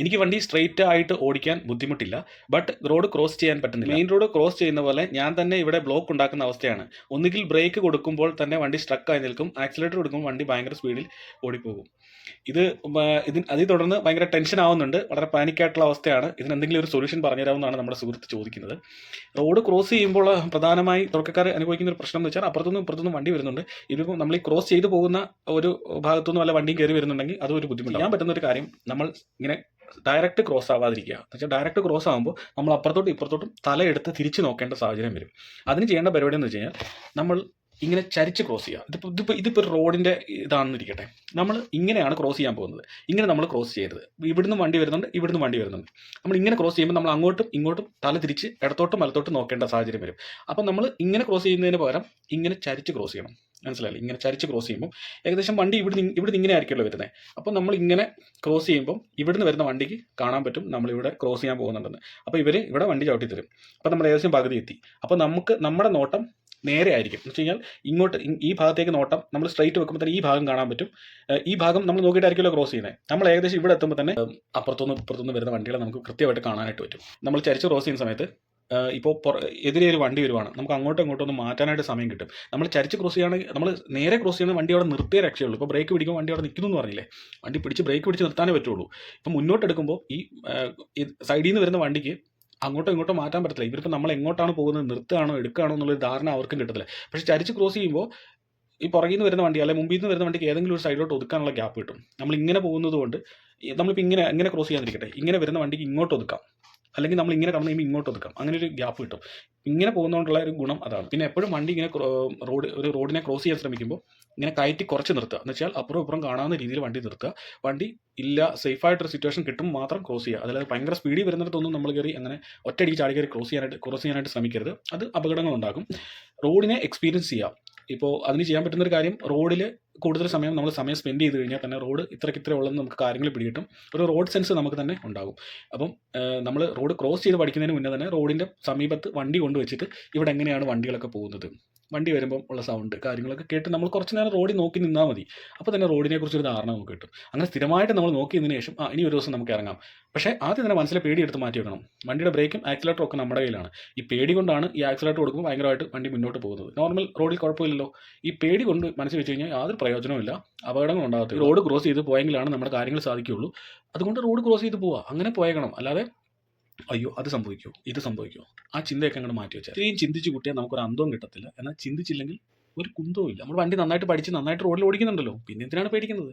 എനിക്ക് വണ്ടി സ്ട്രെയിറ്റ് ആയിട്ട് ഓടിക്കാൻ ബുദ്ധിമുട്ടില്ല. ബട്ട് റോഡ് ക്രോസ് ചെയ്യാൻ പറ്റുന്നില്ല. മെയിൻ റോഡ് ക്രോസ് ചെയ്യുന്ന പോലെ ഞാൻ തന്നെ ഇവിടെ ബ്ലോക്ക് ഉണ്ടാക്കുന്ന അവസ്ഥയാണ്. ഒന്നുകിൽ ബ്രേക്ക് കൊടുക്കുമ്പോൾ തന്നെ വണ്ടി സ്ട്രക്ക് ആയി നിൽക്കും. ആക്സിലേറ്റർ കൊടുക്കുമ്പോൾ വണ്ടി ഭയങ്കര സ്പീഡിൽ ഓടിപ്പോകും. ഇത് ഇതിന് അതിൽ തുടർന്ന് ഭയങ്കര ടെൻഷൻ ആവുന്നുണ്ട്. വളരെ പാനിക്കായിട്ടുള്ള അവസ്ഥയാണ്. ഇതിന് എന്തെങ്കിലും ഒരു സൊല്യൂഷൻ പറഞ്ഞുതരാമെന്നാണ് നമ്മുടെ സുഹൃത്ത് ചോദിക്കുന്നത്. റോഡ് ക്രോസ് ചെയ്യുമ്പോൾ പ്രധാനമായി തുടക്കക്കാർ അനുഭവിക്കുന്ന ഒരു പ്രശ്നം എന്ന് വെച്ചാൽ അപ്പുറത്തുനിന്നും ഇപ്പുറത്തുനിന്നും വണ്ടി വരുന്നുണ്ട്. ഇതിപ്പോൾ നമ്മൾ ഈ ക്രോസ് ചെയ്തു പോകുന്ന ഒരു ഭാഗത്തുനിന്ന് വല്ല വണ്ടിയും കയറി വരുന്നുണ്ടെങ്കിൽ അതൊരു ഒരു ബുദ്ധിമുട്ട് ഞാൻ പറ്റുന്ന ഒരു കാര്യം നമ്മൾ ഇങ്ങനെ ഡയറക്റ്റ് ക്രോസ് ആവാതിരിക്കുക. എന്ന് വെച്ചാൽ ഡയറക്റ്റ് ക്രോസ് ആകുമ്പോൾ നമ്മൾ അപ്പുറത്തോട്ടും ഇപ്പുറത്തോട്ടും തലയെടുത്ത് തിരിച്ച് നോക്കേണ്ട സാഹചര്യം വരും. അതിന് ചെയ്യേണ്ട പരിപാടി എന്ന് വെച്ച് കഴിഞ്ഞാൽ നമ്മൾ ഇങ്ങനെ ചരിച്ച് ക്രോസ് ചെയ്യുക. ഇതിപ്പോൾ ഇതിപ്പോൾ ഇതിപ്പോൾ റോഡിന്റെ ഇരിക്കട്ടെ. നമ്മൾ ഇങ്ങനെയാണ് ക്രോസ് ചെയ്യാൻ പോകുന്നത്. ഇങ്ങനെ നമ്മൾ ക്രോസ് ചെയ്യരുത്. ഇവിടുന്ന് വണ്ടി വരുന്നുണ്ട് ഇവിടുന്ന് വണ്ടി വരുന്നുണ്ട്. നമ്മൾ ഇങ്ങനെ ക്രോസ് ചെയ്യുമ്പോൾ നമ്മൾ അങ്ങോട്ടും ഇങ്ങോട്ടും തല തിരിച്ച് ഇടത്തോട്ടും വലത്തോട്ടും നോക്കേണ്ട സാഹചര്യം വരും. അപ്പം നമ്മൾ ഇങ്ങനെ ക്രോസ് ചെയ്യുന്നതിന് പകരം ഇങ്ങനെ ചരിച്ച് ക്രോസ് ചെയ്യണം. മനസ്സിലായില്ലേ? ഇങ്ങനെ ചരിച്ച് ക്രോസ് ചെയ്യുമ്പോൾ ഏകദേശം വണ്ടി ഇവിടുന്ന് ഇവിടുന്ന് ഇങ്ങനെ ആയിരിക്കുമല്ലോ വരുന്നത് അപ്പോൾ നമ്മൾ ഇങ്ങനെ ക്രോസ് ചെയ്യുമ്പോൾ ഇവിടുന്ന് വരുന്ന വണ്ടിക്ക് കാണാൻ പറ്റും നമ്മളിവിടെ ക്രോസ് ചെയ്യാൻ പോകുന്നുണ്ടെന്ന്. അപ്പോൾ ഇവർ ഇവിടെ വണ്ടി ചവിട്ടി തരും. അപ്പോൾ നമ്മൾ ഏകദേശം പകുതി എത്തി. അപ്പോൾ നമുക്ക് നമ്മുടെ നോട്ടം നേരെ ആയിരിക്കും. എന്ന് വെച്ച് കഴിഞ്ഞാൽ ഇങ്ങോട്ട് ഈ ഭാഗത്തേക്ക് നോട്ടം നമ്മൾ സ്ട്രൈറ്റ് വെക്കുമ്പോൾ തന്നെ ഈ ഭാഗം കാണാൻ പറ്റും. ഈ ഭാഗം നമ്മൾ നോക്കിയിട്ടായിരിക്കുമല്ലോ ക്രോസ് ചെയ്യുന്നത് നമ്മൾ ഏകദേശം ഇവിടെ എത്തുമ്പോൾ തന്നെ അപ്പുറത്തുനിന്ന് ഇപ്പുറത്തുനിന്ന് വരുന്ന വണ്ടികളെ നമുക്ക് കൃത്യമായിട്ട് കാണാനായിട്ട് പറ്റും. നമ്മൾ ചരിച്ച് ക്രോസ് ചെയ്യുന്ന സമയത്ത് ഇപ്പോൾ എതിരെ ഒരു വണ്ടി വരുവാണ്. നമുക്ക് അങ്ങോട്ടും ഇങ്ങോട്ടും ഒന്ന് മാറ്റാനായിട്ട് സമയം കിട്ടും. നമ്മൾ ചരിച്ച് ക്രോസ് ചെയ്യുകയാണെങ്കിൽ നമ്മൾ നേരെ ക്രോസ് ചെയ്യുന്ന വണ്ടി അവിടെ നിർത്തിയേ രക്ഷയുള്ളൂ. ഇപ്പോൾ ബ്രേക്ക് പിടിക്കുമ്പോൾ വണ്ടി അവിടെ നിൽക്കുന്നു എന്ന് പറഞ്ഞില്ലേ? വണ്ടി പിടിച്ച് ബ്രേക്ക് പിടിച്ച് നിർത്താനേ പറ്റുള്ളൂ. ഇപ്പം മുന്നോട്ട് എടുക്കുമ്പോൾ ഈ സൈഡിൽ നിന്ന് വരുന്ന വണ്ടിക്ക് അങ്ങോട്ടോ ഇങ്ങോട്ടോ മാറ്റാൻ പറ്റത്തില്ല. ഇവരിപ്പോൾ നമ്മൾ എങ്ങോട്ടാണ് പോകുന്നത് നിർത്തുകയാണോ എടുക്കുകയാണോ എന്നുള്ളൊരു ധാരണ അവർക്കും കിട്ടത്തില്ല. പക്ഷേ ചരിച്ച് ക്രോസ് ചെയ്യുമ്പോൾ ഈ പുറകിൽ നിന്ന് വരുന്ന വണ്ടി അല്ലെങ്കിൽ മുമ്പിൽ നിന്ന് വരുന്ന വണ്ടിക്ക് ഏതെങ്കിലും ഒരു സൈഡിലോട്ട് ഒതുക്കാനുള്ള ഗ്യാപ്പ് കിട്ടും. നമ്മൾ ഇങ്ങനെ പോകുന്നത് കൊണ്ട് നമ്മളിപ്പോൾ ഇങ്ങനെ ഇങ്ങനെ ക്രോസ് ചെയ്യാതിരിക്കട്ടെ. ഇങ്ങനെ വരുന്ന വണ്ടിക്ക് ഇങ്ങോട്ട് ഒതുക്കാം. അല്ലെങ്കിൽ നമ്മൾ ഇങ്ങനെ കടന്നു കഴിയുമ്പോൾ ഇങ്ങോട്ട് ഒതുക്കാം അങ്ങനെ ഒരു ഗ്യാപ്പ് കിട്ടും. ഇങ്ങനെ പോകുന്നതുകൊണ്ടുള്ള ഒരു ഗുണം അതാണ്. പിന്നെ എപ്പോഴും വണ്ടി ഇങ്ങനെ റോഡ് ഒരു റോഡിനെ ക്രോസ് ചെയ്യാൻ ശ്രമിക്കുമ്പോൾ ഇങ്ങനെ കയറ്റി കുറച്ച് നിർത്തുക. എന്ന് വെച്ചാൽ അപ്പുറം ഇപ്പുറം കാണാവുന്ന രീതിയിൽ വണ്ടി നിർത്തുക. വണ്ടി ഇല്ല സേഫായിട്ടൊരു സിറ്റുവേഷൻ കിട്ടും മാത്രം ക്രോസ് ചെയ്യുക. അതായത് ഭയങ്കര സ്പീഡിൽ വരുന്നിടത്തൊന്നും നമ്മൾ കയറി അങ്ങനെ ഒറ്റയടിക്ക് ചാടി കയറി ക്രോസ് ചെയ്യാനായിട്ട് ക്രോസ് ചെയ്യാനായിട്ട് ശ്രമിക്കരുത്. അത് അപകടങ്ങൾ ഉണ്ടാക്കും റോഡിനെ എക്സ്പീരിയൻസ് ചെയ്യാം ഇപ്പോൾ അതിന് ചെയ്യാൻ പറ്റുന്ന ഒരു കാര്യം റോഡിൽ കൂടുതൽ സമയം നമ്മൾ സമയം സ്പെൻഡ് ചെയ്ത് കഴിഞ്ഞാൽ തന്നെ റോഡ് ഇത്രയ്ക്ക് ഇത്ര ഉള്ളതെന്ന് നമുക്ക് കാര്യങ്ങൾ പിടികിട്ടും. ഒരു റോഡ് സെൻസ് നമുക്ക് തന്നെ ഉണ്ടാകും. അപ്പം നമ്മൾ റോഡ് ക്രോസ് ചെയ്ത് പഠിക്കുന്നതിന് മുന്നേ തന്നെ റോഡിന്റെ സമീപത്ത് വണ്ടി കൊണ്ടുവച്ചിട്ട് ഇവിടെ എങ്ങനെയാണ് വണ്ടികളൊക്കെ പോകുന്നത്? വണ്ടി വരുമ്പം ഉള്ള സൗണ്ട് കാര്യങ്ങളൊക്കെ കേട്ട് നമ്മൾ കുറച്ച് നേരം റോഡിൽ നോക്കി നിന്നാൽ മതി. അപ്പോൾ തന്നെ റോഡിനെ കുറിച്ചൊരു ധാരണ നമുക്ക് കിട്ടും. അങ്ങനെ സ്ഥിരമായിട്ട് നമ്മൾ നോക്കി നിന്നതിന് ശേഷം ഇനി ഒരു ദിവസം നമുക്ക് ഇറങ്ങാം. പക്ഷേ ആദ്യം തന്നെ മനസ്സിലെ പേടി എടുത്ത് മാറ്റി വെക്കണം. വണ്ടിയുടെ ബ്രേക്കും ആക്സിലേറ്ററും ഒക്കെ നമ്മുടെ കയ്യിലാണ്. ഈ പേടി കൊണ്ടാണ് ഈ ആക്സിലേറ്റർ കൊടുക്കുമ്പോൾ ഭയങ്കരമായിട്ട് വണ്ടി മുന്നോട്ട് പോകുന്നത്. നോർമൽ റോഡിൽ കുഴപ്പമില്ലല്ലോ. ഈ പേടി കൊണ്ട് മനസ്സിൽ വെച്ച് കഴിഞ്ഞാൽ യാതൊരു പ്രയോജനമില്ല അപകടങ്ങൾ ഉണ്ടാകത്തില്ല. റോഡ് ക്രോസ് ചെയ്ത് പോയെങ്കിലാണ് നമ്മുടെ കാര്യങ്ങൾ സാധിക്കുകയുള്ളൂ. അതുകൊണ്ട് റോഡ് ക്രോസ് ചെയ്ത് പോവുക. അങ്ങനെ പോയേക്കണം. അല്ലാതെ അയ്യോ അത് സംഭവിക്കുമോ ഇത് സംഭവിക്കുമോ ആ ചിന്തയൊക്കെ അങ്ങോട്ട് മാറ്റി വെച്ചാൽ ഇത്രയും ചിന്തിച്ച് കുട്ടിയാൽ നമുക്കൊരു അന്തവും കിട്ടത്തില്ല. എന്നാൽ ചിന്തിച്ചില്ലെങ്കിൽ ഒരു കുന്തവും ഇല്ല നമ്മൾ വണ്ടി നന്നായിട്ട് പഠിച്ച് നന്നായിട്ട് റോഡിൽ ഓടിക്കുന്നുണ്ടല്ലോ. പിന്നെ എന്തിനാണ് പേടിക്കുന്നത്?